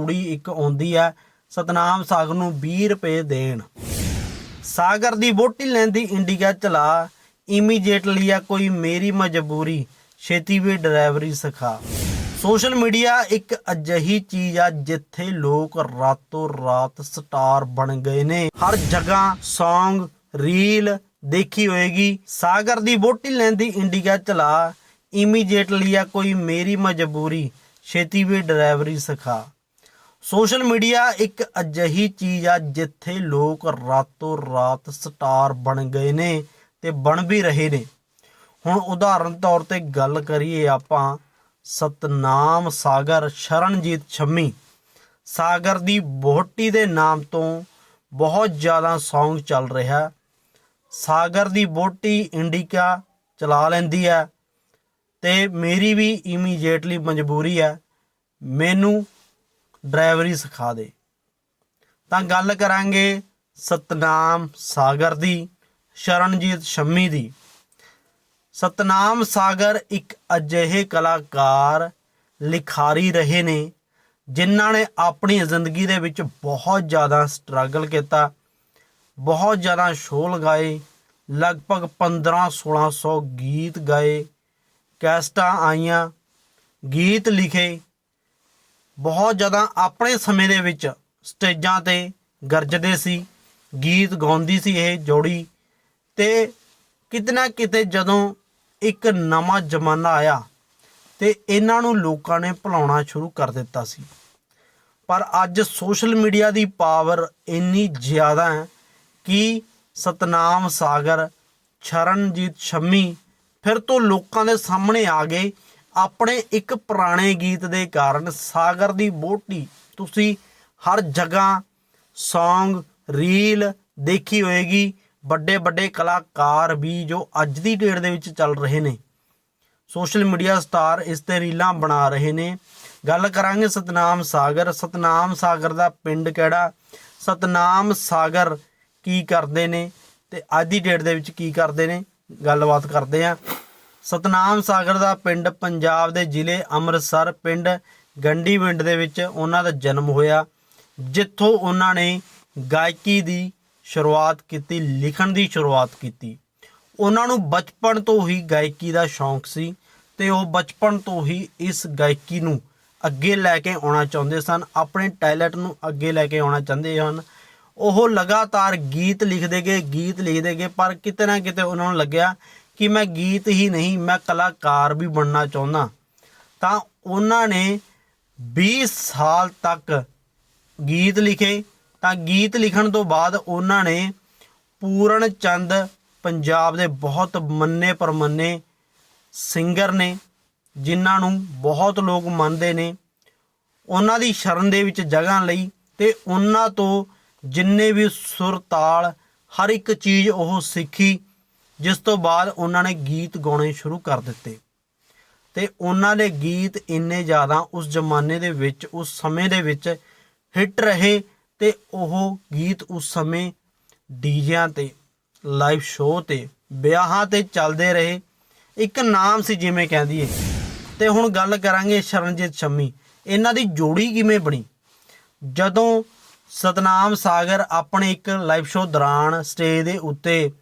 ਕੁੜੀ ਇੱਕ ਆਉਂਦੀ ਆ, ਸਤਨਾਮ ਸਾਗਰ ਨੂੰ 20 ਰੁਪਏ ਦੇਣ। ਸਾਗਰ ਦੀ ਵੋਟੀ ਲੈਂਦੀ ਇੰਡੀਗਾ ਚਲਾ ਇਮੀਡੀਏਟਲੀ ਆ ਕੋਈ ਮੇਰੀ ਮਜਬੂਰੀ, ਛੇਤੀ ਵੀ ਡਰਾਈਵਰੀ ਸਿਖਾ। ਸੋਸ਼ਲ ਮੀਡੀਆ ਇੱਕ ਅਜਿਹੀ ਚੀਜ਼ ਆ ਜਿੱਥੇ ਲੋਕ ਰਾਤੋਂ ਰਾਤ ਸਟਾਰ ਬਣ ਗਏ ਨੇ। ਹਰ ਜਗ੍ਹਾ ਸੌਂਗ ਰੀਲ ਦੇਖੀ ਹੋਏਗੀ। ਸਾਗਰ ਦੀ ਵੋਟੀ ਲੈਂਦੀ ਇੰਡੀਗਾ ਚਲਾ ਇਮੀਡੀਏਟਲੀ ਆ ਕੋਈ ਮੇਰੀ ਮਜਬੂਰੀ, ਛੇਤੀ ਵੀ ਡਰਾਈਵਰੀ ਸਿਖਾ। ਸੋਸ਼ਲ ਮੀਡੀਆ ਇੱਕ ਅਜਿਹੀ ਚੀਜ਼ ਆ ਜਿੱਥੇ ਲੋਕ ਰਾਤੋਂ ਰਾਤ ਸਟਾਰ ਬਣ ਗਏ ਨੇ ਤੇ ਬਣ ਵੀ ਰਹੇ ਨੇ। ਹੁਣ ਉਦਾਹਰਨ ਤੌਰ ਤੇ ਗੱਲ ਕਰੀਏ ਆਪਾਂ ਸਤਨਾਮ ਸਾਗਰ ਸ਼ਰਨਜੀਤ ਛੰਮੀ। ਸਾਗਰ ਦੀ ਬੋਹਟੀ ਦੇ ਨਾਮ ਤੋਂ ਬਹੁਤ ਜ਼ਿਆਦਾ ਸੌਂਗ ਚੱਲ ਰਿਹਾ। ਸਾਗਰ ਦੀ ਬੋਹਟੀ ਇੰਡੀਕਾ ਚਲਾ ਲੈਂਦੀ ਹੈ ਤੇ ਮੇਰੀ ਵੀ ਇਮੀਡੀਏਟਲੀ ਮਜਬੂਰੀ ਹੈ। ਮੈਨੂੰ ਡਰਾਈਵਰੀ ਸਿਖਾ ਦੇ। ਤਾਂ ਗੱਲ ਕਰਾਂਗੇ ਸਤਨਾਮ ਸਾਗਰ ਦੀ, ਸ਼ਰਨਜੀਤ ਸ਼ੰਮੀ ਦੀ। ਸਤਨਾਮ ਸਾਗਰ ਇੱਕ ਅਜਿਹੇ ਕਲਾਕਾਰ, ਲਿਖਾਰੀ ਰਹੇ ਨੇ, ਜਿਨ੍ਹਾਂ ਨੇ ਆਪਣੀ ਜ਼ਿੰਦਗੀ ਦੇ ਵਿੱਚ ਬਹੁਤ ਜ਼ਿਆਦਾ ਸਟਰਗਲ ਕੀਤਾ, ਬਹੁਤ ਜ਼ਿਆਦਾ ਸ਼ੋਅ ਲਗਾਏ, ਲਗਭਗ 15 1600 ਗੀਤ ਗਾਏ, ਕੈਸਟਾਂ ਆਈਆਂ, ਗੀਤ ਲਿਖੇ ਬਹੁਤ ਜ਼ਿਆਦਾ ਆਪਣੇ ਸਮੇਂ ਦੇ ਵਿੱਚ ਸਟੇਜਾਂ ਤੇ ਗਰਜਦੇ ਸੀ, ਗੀਤ ਗਾਉਂਦੀ ਸੀ ਇਹ ਜੋੜੀ ਤੇ ਕਿਤੇ ਨਾ ਕਿਤੇ ਜਦੋਂ ਇੱਕ ਨਵਾਂ ਜ਼ਮਾਨਾ ਆਇਆ ਤੇ ਇਹਨਾਂ ਨੂੰ ਲੋਕਾਂ ਨੇ ਭੁਲਾਉਣਾ ਸ਼ੁਰੂ ਕਰ ਦਿੱਤਾ ਸੀ। ਪਰ ਅੱਜ ਸੋਸ਼ਲ ਮੀਡੀਆ ਦੀ ਪਾਵਰ ਇੰਨੀ ਜ਼ਿਆਦਾ ਹੈ ਕਿ ਸਤਨਾਮ ਸਾਗਰ, ਸ਼ਰਨਜੀਤ ਸ਼ੰਮੀ ਫਿਰ ਤੋਂ ਲੋਕਾਂ ਦੇ ਸਾਹਮਣੇ ਆ ਗਏ ਆਪਣੇ ਇੱਕ ਪੁਰਾਣੇ ਗੀਤ ਦੇ ਕਾਰਨ ਸਾਗਰ ਦੀ ਬੋਟੀ ਤੁਸੀਂ ਹਰ ਜਗ੍ਹਾ Song ਰੀਲ ਦੇਖੀ ਹੋਏਗੀ। ਵੱਡੇ ਵੱਡੇ ਕਲਾਕਾਰ ਵੀ ਜੋ ਅੱਜ ਦੀ ਡੇਟ ਦੇ ਵਿੱਚ ਚੱਲ ਰਹੇ ਨੇ। ਸੋਸ਼ਲ ਮੀਡੀਆ ਸਟਾਰ ਇਸ ਤੇ ਰੀਲਾਂ ਬਣਾ ਰਹੇ ਨੇ। ਗੱਲ ਕਰਾਂਗੇ ਸਤਨਾਮ ਸਾਗਰ। ਸਤਨਾਮ ਸਾਗਰ ਦਾ ਪਿੰਡ ਕਿਹੜਾ? ਸਤਨਾਮ ਸਾਗਰ ਕੀ ਕਰਦੇ ਨੇ ਤੇ ਅੱਜ ਦੀ ਡੇਟ ਦੇ ਵਿੱਚ ਕੀ ਕਰਦੇ ਨੇ? ਗੱਲਬਾਤ ਕਰਦੇ ਆ ਸਤਨਾਮ ਸਾਗਰ ਦਾ ਪਿੰਡ ਪੰਜਾਬ ਦੇ ਜ਼ਿਲ੍ਹੇ ਅੰਮ੍ਰਿਤਸਰ, ਪਿੰਡ ਗੰਡੀ ਪਿੰਡ ਦੇ ਵਿੱਚ ਉਹਨਾਂ ਦਾ ਜਨਮ ਹੋਇਆ, ਜਿੱਥੋਂ ਉਹਨਾਂ ਨੇ ਗਾਇਕੀ ਦੀ ਸ਼ੁਰੂਆਤ ਕੀਤੀ, ਲਿਖਣ ਦੀ ਸ਼ੁਰੂਆਤ ਕੀਤੀ। ਉਹਨਾਂ ਨੂੰ ਬਚਪਨ ਤੋਂ ਹੀ ਗਾਇਕੀ ਦਾ ਸ਼ੌਂਕ ਸੀ ਤੇ ਉਹ ਬਚਪਨ ਤੋਂ ਹੀ ਇਸ ਗਾਇਕੀ ਨੂੰ ਅੱਗੇ ਲੈ ਕੇ ਆਉਣਾ ਚਾਹੁੰਦੇ ਸਨ, ਆਪਣੇ ਟੈਲੈਂਟ ਨੂੰ ਅੱਗੇ ਲੈ ਕੇ ਆਉਣਾ ਚਾਹੁੰਦੇ ਹਨ। ਉਹ ਲਗਾਤਾਰ ਗੀਤ ਲਿਖਦੇ ਗਏ, ਗੀਤ ਲਿਖਦੇ ਗਏ, ਪਰ ਕਿਤੇ ਨਾ ਕਿਤੇ ਉਹਨਾਂ ਨੂੰ ਲੱਗਿਆ ਕਿ ਮੈਂ ਗੀਤ ਹੀ ਨਹੀਂ, ਮੈਂ ਕਲਾਕਾਰ ਵੀ ਬਣਨਾ ਚਾਹੁੰਦਾ। ਤਾਂ ਉਹਨਾਂ ਨੇ 20 ਸਾਲ ਤੱਕ ਗੀਤ ਲਿਖੇ। ਤਾਂ ਗੀਤ ਲਿਖਣ ਤੋਂ ਬਾਅਦ ਉਹਨਾਂ ਨੇ ਪੂਰਨ ਚੰਦ ਪੰਜਾਬ ਦੇ ਬਹੁਤ ਮੰਨੇ ਪਰਮੰਨੇ ਸਿੰਗਰ ਨੇ, ਜਿਨ੍ਹਾਂ ਨੂੰ ਬਹੁਤ ਲੋਕ ਮੰਨਦੇ ਨੇ। ਉਹਨਾਂ ਦੀ ਸ਼ਰਨ ਦੇ ਵਿੱਚ ਜਗ੍ਹਾ ਲਈ ਤੇ ਉਹਨਾਂ ਤੋਂ ਜਿੰਨੇ ਵੀ ਸੁਰ ਤਾਲ ਹਰ ਇੱਕ ਚੀਜ਼ ਉਹ ਸਿੱਖੀ। ਜਿਸ ਤੋਂ ਬਾਅਦ ਉਹਨਾਂ ਨੇ ਗੀਤ ਗਾਉਣੇ ਸ਼ੁਰੂ ਕਰ ਦਿੱਤੇ। ਤੇ ਉਹਨਾਂ ਦੇ ਗੀਤ ਇੰਨੇ ਜ਼ਿਆਦਾ ਉਸ ਜ਼ਮਾਨੇ ਦੇ ਵਿੱਚ, ਉਸ ਸਮੇਂ ਦੇ ਵਿੱਚ ਹਿੱਟ ਰਹੇ ਤੇ ਉਹ ਗੀਤ ਉਸ ਸਮੇਂ ਡੀਜਿਆਂ ਤੇ, ਲਾਈਵ ਸ਼ੋਅ ਤੇ, ਵਿਆਹਾਂ ਤੇ ਚੱਲਦੇ ਰਹੇ। ਇੱਕ ਨਾਮ ਸੀ ਜਿਵੇਂ ਕਹਿੰਦੀ ਏ ਤੇ ਹੁਣ ਗੱਲ ਕਰਾਂਗੇ ਸ਼ਰਨਜੀਤ ਸ਼ਮੀ। ਇਹਨਾਂ ਦੀ ਜੋੜੀ ਕਿਵੇਂ ਬਣੀ? ਜਦੋਂ ਸਤਨਾਮ ਸਾਗਰ ਆਪਣੇ ਇੱਕ ਲਾਈਵ ਸ਼ੋਅ ਦੌਰਾਨ ਸਟੇਜ ਦੇ ਉੱਤੇ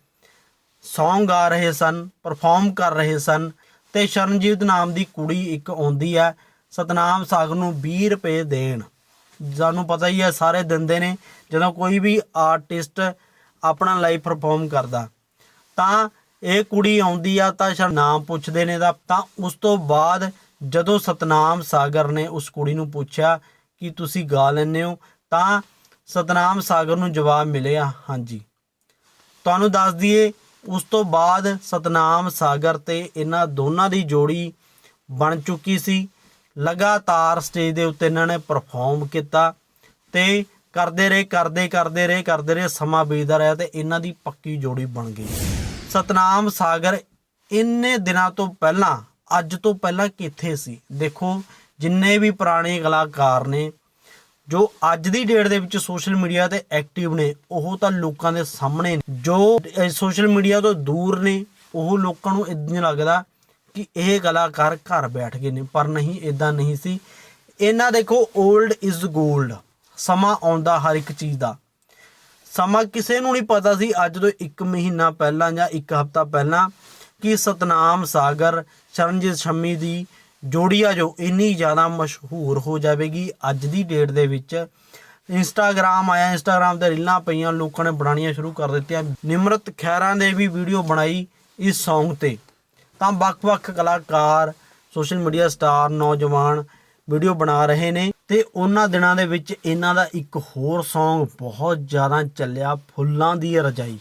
ਸੌਂਗ ਗਾ ਰਹੇ ਸਨ ਪਰਫਾਰਮ ਕਰ ਰਹੇ ਸਨ ਤੇ ਸ਼ਰਨਜੀਤ ਨਾਮ ਦੀ ਕੁੜੀ ਇੱਕ ਆਉਂਦੀ ਹੈ, ਸਤਨਾਮ ਸਾਗਰ ਨੂੰ 20 ਰੁਪਏ ਦੇਣ। ਸਾਨੂੰ ਪਤਾ ਹੀ ਹੈ ਸਾਰੇ ਦਿੰਦੇ ਨੇ, ਜਦੋਂ ਕੋਈ ਵੀ ਆਰਟਿਸਟ ਆਪਣਾ ਲਾਈਵ ਪਰਫਾਰਮ ਕਰਦਾ। ਤਾਂ ਇਹ ਕੁੜੀ ਆਉਂਦੀ ਆ ਤਾਂ ਸ਼ਰ ਨਾਮ ਪੁੱਛਦੇ ਨੇ ਦਾ ਤਾਂ ਉਸ ਤੋਂ ਬਾਅਦ ਜਦੋਂ ਸਤਨਾਮ ਸਾਗਰ ਨੇ ਉਸ ਕੁੜੀ ਨੂੰ ਪੁੱਛਿਆ ਕਿ ਤੁਸੀਂ ਗਾ ਲੈਂਦੇ ਹੋ, ਤਾਂ ਸਤਨਾਮ ਸਾਗਰ ਨੂੰ ਜਵਾਬ ਮਿਲਿਆ, ਹਾਂਜੀ। ਤੁਹਾਨੂੰ ਦੱਸ ਦਈਏ ਉਸ ਤੋਂ ਬਾਅਦ ਸਤਨਾਮ ਸਾਗਰ ਤੇ ਇਹਨਾਂ ਦੋਨਾਂ ਦੀ ਜੋੜੀ ਬਣ ਚੁੱਕੀ ਸੀ। ਲਗਾਤਾਰ ਸਟੇਜ ਦੇ ਉੱਤੇ ਇਹਨਾਂ ਨੇ ਪਰਫਾਰਮ ਕੀਤਾ ਤੇ ਕਰਦੇ ਰਹੇ, ਕਰਦੇ ਕਰਦੇ ਰਹੇ ਕਰਦੇ ਰਹੇ, ਸਮਾਂ ਬੀਤਦਾ ਰਿਹਾ ਤੇ ਇਹਨਾਂ ਦੀ ਪੱਕੀ ਜੋੜੀ ਬਣ ਗਈ। ਸਤਨਾਮ ਸਾਗਰ ਇੰਨੇ ਦਿਨਾਂ ਤੋਂ ਪਹਿਲਾਂ, ਅੱਜ ਤੋਂ ਪਹਿਲਾਂ ਕਿੱਥੇ ਸੀ? ਦੇਖੋ, ਜਿੰਨੇ ਵੀ ਪੁਰਾਣੇ ਕਲਾਕਾਰ ਨੇ ਜੋ ਅੱਜ ਦੀ ਡੇਟ ਦੇ ਵਿੱਚ ਸੋਸ਼ਲ ਮੀਡੀਆ ਤੇ ਐਕਟਿਵ ਨੇ, ਉਹ ਤਾਂ ਲੋਕਾਂ ਦੇ ਸਾਹਮਣੇ ਨੇ। ਜੋ ਸੋਸ਼ਲ ਮੀਡੀਆ ਤੋਂ ਦੂਰ ਨੇ, ਉਹ ਲੋਕਾਂ ਨੂੰ ਇਦਾਂ ਲੱਗਦਾ ਕਿ ਇਹ ਕਲਾਕਾਰ ਘਰ ਬੈਠ ਗਏ ਨੇ, ਪਰ ਨਹੀਂ ਇਦਾਂ ਨਹੀਂ ਸੀ। ਇਹਨਾਂ ਦੇਖੋ 올ਡ ਇਜ਼ 골ਡ ਸਮਾਂ ਆਉਂਦਾ ਹਰ ਇੱਕ ਚੀਜ਼ ਦਾ। ਸਮਾਂ ਕਿਸੇ ਨੂੰ ਨਹੀਂ ਪਤਾ ਸੀ, ਅੱਜ ਤੋਂ 1 ਮਹੀਨਾ ਪਹਿਲਾਂ ਜਾਂ 1 ਹਫ਼ਤਾ ਪਹਿਲਾਂ ਕਿ ਸਤਨਾਮ ਸਾਗਰ ਸ਼ਰਨਜੀਤ ਸ਼ੰਮੀ ਦੀ ਜੋੜੀ ਆ ਜੋ ਇੰਨੀ ਜ਼ਿਆਦਾ ਮਸ਼ਹੂਰ ਹੋ ਜਾਵੇਗੀ ਅੱਜ ਦੀ ਡੇਟ ਦੇ ਵਿੱਚ। ਇੰਸਟਾਗ੍ਰam ਆਇਆ ਇੰਸਟਾਗ੍ਰam ਤੇ ਰੀਲਾਂ ਪਈਆਂ, ਲੋਕਾਂ ਨੇ ਬਣਾਉਣੀਆਂ ਸ਼ੁਰੂ ਕਰ ਦਿੱਤੀਆਂ। ਨਿਮਰਤ ਖੈਰਾਂ ਨੇ ਵੀ ਵੀਡੀਓ ਬਣਾਈ ਇਸ Song ਤੇ। ਤਾਂ ਵੱਖ-ਵੱਖ ਕਲਾਕਾਰ ਸੋਸ਼ਲ ਮੀਡੀਆ ਸਟਾਰ ਨੌਜਵਾਨ ਵੀਡੀਓ ਬਣਾ ਰਹੇ ਨੇ ਤੇ ਉਹਨਾਂ ਦਿਨਾਂ ਦੇ ਵਿੱਚ ਇਹਨਾਂ ਦਾ ਇੱਕ ਹੋਰ Song ਬਹੁਤ ਜ਼ਿਆਦਾ ਚੱਲਿਆ, ਫੁੱਲਾਂ ਦੀ ਰਜਾਈ।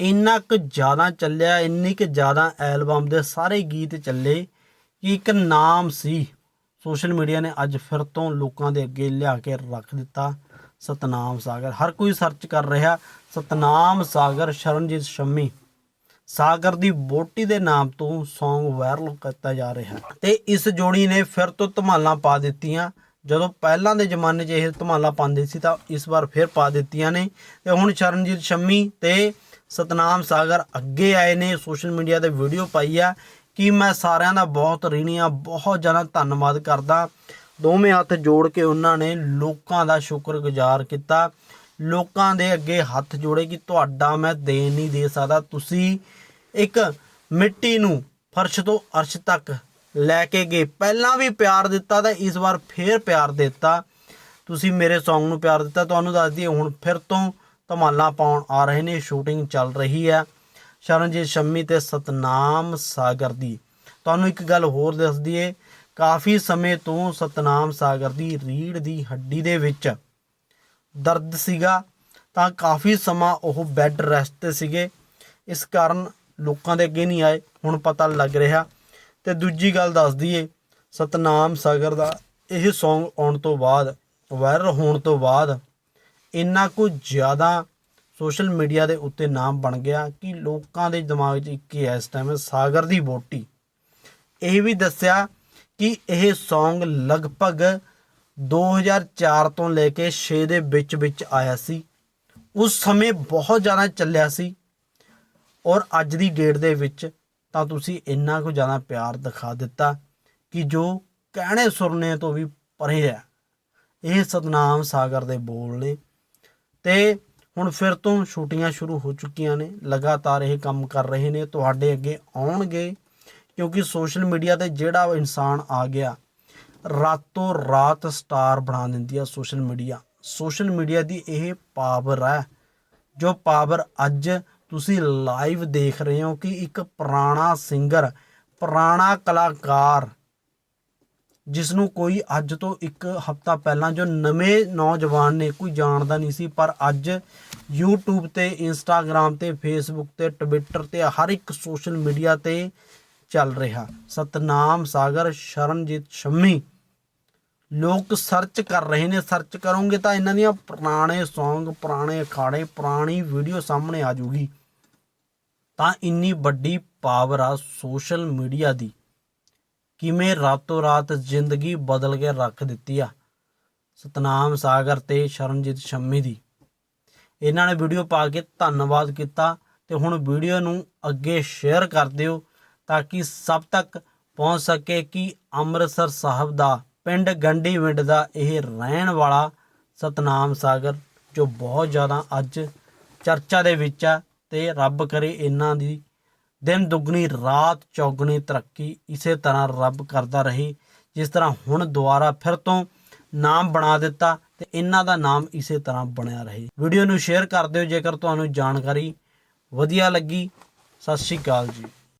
ਇੰਨਾ ਕੁ ਜ਼ਿਆਦਾ ਚੱਲਿਆ, ਇੰਨੀ ਕੁ ਜ਼ਿਆਦਾ ਐਲਬਮ ਦੇ ਸਾਰੇ ਗੀਤ ਚੱਲੇ। ਕਿ ਇੱਕ ਨਾਮ ਸੀ? ਸੋਸ਼ਲ ਮੀਡੀਆ ਨੇ ਅੱਜ ਫਿਰ ਤੋਂ ਲੋਕਾਂ ਦੇ ਅੱਗੇ ਲਿਆ ਕੇ ਰੱਖ ਦਿੱਤਾ ਸਤਨਾਮ ਸਾਗਰ। ਹਰ ਕੋਈ ਸਰਚ ਕਰ ਰਿਹਾ, ਸਤਨਾਮ ਸਾਗਰ, ਸ਼ਰਨਜੀਤ ਸ਼ੰਮੀ। ਸਾਗਰ ਦੀ ਬੋਟੀ ਦੇ ਨਾਮ ਤੋਂ Song ਵਾਇਰਲ ਕੀਤਾ ਜਾ ਰਿਹਾ ਹੈ ਤੇ ਇਸ ਜੋੜੀ ਨੇ ਫਿਰ ਤੋਂ ਧਮਾਲਾਂ ਪਾ ਦਿੱਤੀਆਂ। ਜਦੋਂ ਪਹਿਲਾਂ ਦੇ ਜ਼ਮਾਨੇ 'ਚ ਇਹ ਧਮਾਲਾਂ ਪਾਉਂਦੇ ਸੀ ਤਾਂ ਇਸ ਵਾਰ ਫਿਰ ਪਾ ਦਿੱਤੀਆਂ ਨੇ ਤੇ ਹੁਣ ਸ਼ਰਨਜੀਤ ਸ਼ੰਮੀ ਤੇ ਸਤਨਾਮ ਸਾਗਰ ਅੱਗੇ ਆਏ ਨੇ। ਸੋਸ਼ਲ ਮੀਡੀਆ ਤੇ ਵੀਡੀਓ ਪਾਈ ਆ। ਕਿ ਮੈਂ ਸਾਰਿਆਂ ਦਾ ਬਹੁਤ ਰੀਣੀਆਂ ਬਹੁਤ ਜ਼ਿਆਦਾ ਧੰਨਵਾਦ ਕਰਦਾ। ਦੋਵੇਂ ਹੱਥ ਜੋੜ ਕੇ ਉਹਨਾਂ ਨੇ ਲੋਕਾਂ ਦਾ ਸ਼ੁਕਰਗੁਜ਼ਾਰ ਕੀਤਾ। ਲੋਕਾਂ ਦੇ ਅੱਗੇ ਹੱਥ ਜੋੜੇ ਕਿ ਤੁਹਾਡਾ ਮੈਂ ਦੇਣ ਨਹੀਂ ਦੇ ਸਕਦਾ। ਤੁਸੀਂ ਇੱਕ ਮਿੱਟੀ ਨੂੰ ਫਰਸ਼ ਤੋਂ ਅਰਸ਼ ਤੱਕ ਲੈ ਕੇ ਗਏ। ਪਹਿਲਾਂ ਵੀ ਪਿਆਰ ਦਿੱਤਾ ਤਾਂ ਇਸ ਵਾਰ ਫੇਰ ਪਿਆਰ ਦਿੱਤਾ। ਤੁਸੀਂ ਮੇਰੇ Song ਨੂੰ ਪਿਆਰ ਦਿੱਤਾ। ਤੁਹਾਨੂੰ ਦੱਸ ਦਈਏ, ਹੁਣ ਫਿਰ ਤੋਂ ਧਮਾਲਾ ਪਾਉਣ ਆ ਰਹੇ ਨੇ। ਸ਼ੂਟਿੰਗ ਚੱਲ ਰਹੀ ਹੈ। ਸ਼ਰਨਜੀਤ ਸ਼ੰਮੀ ਤੇ ਸਤਨਾਮ ਸਾਗਰ ਦੀ। ਤੁਹਾਨੂੰ ਇੱਕ ਗੱਲ ਹੋਰ ਦੱਸ ਦਈਏ, ਕਾਫੀ ਸਮੇਂ ਤੋਂ ਸਤਨਾਮ ਸਾਗਰ ਦੀ ਰੀੜ ਦੀ ਹੱਡੀ ਦੇ ਵਿੱਚ ਦਰਦ ਸੀਗਾ, ਤਾਂ ਕਾਫੀ ਸਮਾਂ ਉਹ ਬੈੱਡ ਰੈਸਟ ਤੇ ਸੀਗੇ। ਇਸ ਕਾਰਨ ਲੋਕਾਂ ਦੇ ਅੱਗੇ ਨਹੀਂ ਆਏ, ਹੁਣ ਪਤਾ ਲੱਗ ਰਿਹਾ। ਤੇ ਦੂਜੀ ਗੱਲ ਦੱਸ ਦਈਏ, ਸਤਨਾਮ ਸਾਗਰ ਦਾ ਇਹ Song ਆਉਣ ਤੋਂ ਬਾਅਦ ਵਾਇਰਲ ਹੋਣ ਤੋਂ ਬਾਅਦ, ਇੰਨਾ ਕੁ ਜ਼ਿਆਦਾ ਸੋਸ਼ਲ ਮੀਡੀਆ ਦੇ ਉੱਤੇ ਨਾਮ ਬਣ ਗਿਆ ਕਿ ਲੋਕਾਂ ਦੇ ਦਿਮਾਗ 'ਚ ਇੱਕ ਹੀ ਹੈ ਇਸ ਟਾਈਮ ਸਾਗਰ ਦੀ ਬੋਟੀ ਇਹ ਵੀ ਦੱਸਿਆ ਕਿ ਇਹ Song ਲਗਭਗ 2004 ਤੋਂ ਲੈ ਕੇ 6 ਦੇ ਵਿੱਚ ਵਿੱਚ ਆਇਆ ਸੀ। ਉਸ ਸਮੇਂ ਬਹੁਤ ਜ਼ਿਆਦਾ ਚੱਲਿਆ ਸੀ ਔਰ ਅੱਜ ਦੀ ਡੇਟ ਦੇ ਵਿੱਚ ਤਾਂ ਤੁਸੀਂ ਇੰਨਾ ਕੁ ਜ਼ਿਆਦਾ ਪਿਆਰ ਦਿਖਾ ਦਿੱਤਾ ਕਿ ਜੋ ਕਹਿਣੇ ਸੁਣਨੇ ਤੋਂ ਵੀ ਪਰੇ ਹੈ। ਇਹ ਸਤਨਾਮ ਸਾਗਰ ਦੇ ਬੋਲ ਨੇ ਤੇ ਹੁਣ ਫਿਰ ਤੋਂ ਸ਼ੂਟਿੰਗਾਂ ਸ਼ੁਰੂ ਹੋ ਚੁੱਕੀਆਂ ਨੇ, ਲਗਾਤਾਰ ਇਹ ਕੰਮ ਕਰ ਰਹੇ ਨੇ, ਤੁਹਾਡੇ ਅੱਗੇ ਆਉਣਗੇ, ਕਿਉਂਕਿ ਸੋਸ਼ਲ ਮੀਡੀਆ ਤੇ ਜਿਹੜਾ ਇਨਸਾਨ ਆ ਗਿਆ, ਰਾਤੋਂ ਰਾਤ ਸਟਾਰ ਬਣਾ ਦਿੰਦੀ ਆ ਸੋਸ਼ਲ ਮੀਡੀਆ। ਸੋਸ਼ਲ ਮੀਡੀਆ ਦੀ ਇਹ ਪਾਵਰ ਹੈ ਜੋ ਪਾਵਰ ਅੱਜ ਤੁਸੀਂ ਲਾਈਵ ਦੇਖ ਰਹੇ ਹੋ ਕਿ ਇੱਕ ਪੁਰਾਣਾ ਸਿੰਗਰ, ਪੁਰਾਣਾ ਕਲਾਕਾਰ ਜਿਸ ਨੂੰ ਕੋਈ ਅੱਜ ਤੋਂ ਇੱਕ ਹਫਤਾ ਪਹਿਲਾਂ ਜੋ ਨਵੇਂ ਨੌਜਵਾਨ ਨੇ, ਕੋਈ ਜਾਣਦਾ ਨਹੀਂ ਸੀ, ਪਰ ਅੱਜ YouTube ਤੇ, Instagram ਤੇ, Facebook ਤੇ, Twitter ਤੇ, ਹਰ ਇੱਕ ਸੋਸ਼ਲ ਮੀਡੀਆ ਤੇ ਚੱਲ ਰਿਹਾ। ਸਤਨਾਮ ਸਾਗਰ, ਸ਼ਰਨਜੀਤ ਸ਼ੰਮੀ। ਲੋਕ ਸਰਚ ਕਰ ਰਹੇ ਨੇ। ਸਰਚ ਕਰੋਗੇ ਤਾਂ ਇਹਨਾਂ ਦੀਆਂ ਪੁਰਾਣੇ Song, ਪੁਰਾਣੇ ਅਖਾੜੇ, ਪੁਰਾਣੀ ਵੀਡੀਓ ਸਾਹਮਣੇ ਆ ਜੂਗੀ ਤਾਂ ਇੰਨੀ ਵੱਡੀ ਪਾਵਰ ਆ ਸੋਸ਼ਲ ਮੀਡੀਆ ਦੀ। ਕਿਵੇਂ ਰਾਤੋਂ ਰਾਤ ਜ਼ਿੰਦਗੀ ਬਦਲ ਕੇ ਰੱਖ ਦਿੱਤੀ ਆ। ਸਤਨਾਮ ਸਾਗਰ ਤੇ ਸ਼ਰਨਜੀਤ ਸ਼ੰਮੀ ਦੀ। ਇਹਨਾਂ ਨੇ ਵੀਡੀਓ ਪਾ ਕੇ ਧੰਨਵਾਦ ਕੀਤਾ ਤੇ ਹੁਣ ਵੀਡੀਓ ਨੂੰ ਅੱਗੇ ਸ਼ੇਅਰ ਕਰ ਦਿਓ ਤਾਂ ਕਿ ਸਭ ਤੱਕ ਪਹੁੰਚ ਸਕੇ ਕਿ ਅੰਮ੍ਰਿਤਸਰ ਸਾਹਿਬ ਦਾ, ਪਿੰਡ ਗੰਡੀ ਵਿੰਡ ਦਾ ਇਹ ਰਹਿਣ ਵਾਲਾ ਸਤਨਾਮ ਸਾਗਰ, ਜੋ ਬਹੁਤ ਜ਼ਿਆਦਾ ਅੱਜ ਚਰਚਾ ਦੇ ਵਿੱਚ ਆ ਤੇ ਰੱਬ ਕਰੇ ਇਹਨਾਂ ਦੀ ਦਿਨ ਦੁੱਗਣੀ, ਰਾਤ ਚੌਗਣੀ ਤਰੱਕੀ ਇਸੇ ਤਰ੍ਹਾਂ ਰੱਬ ਕਰਦਾ ਰਹੇ। ਜਿਸ ਤਰ੍ਹਾਂ ਹੁਣ ਦੁਬਾਰਾ ਫਿਰ ਤੋਂ ਨਾਮ ਬਣਾ ਦਿੱਤਾ ਤੇ ਇਹਨਾਂ ਦਾ ਨਾਮ ਇਸੇ ਤਰ੍ਹਾਂ ਬਣਿਆ ਰਹੇ। ਵੀਡੀਓ ਨੂੰ ਸ਼ੇਅਰ ਕਰ ਦਿਓ ਜੇਕਰ ਤੁਹਾਨੂੰ ਜਾਣਕਾਰੀ ਵਧੀਆ ਲੱਗੀ। ਸਤਿ ਸ਼੍ਰੀ ਅਕਾਲ ਜੀ।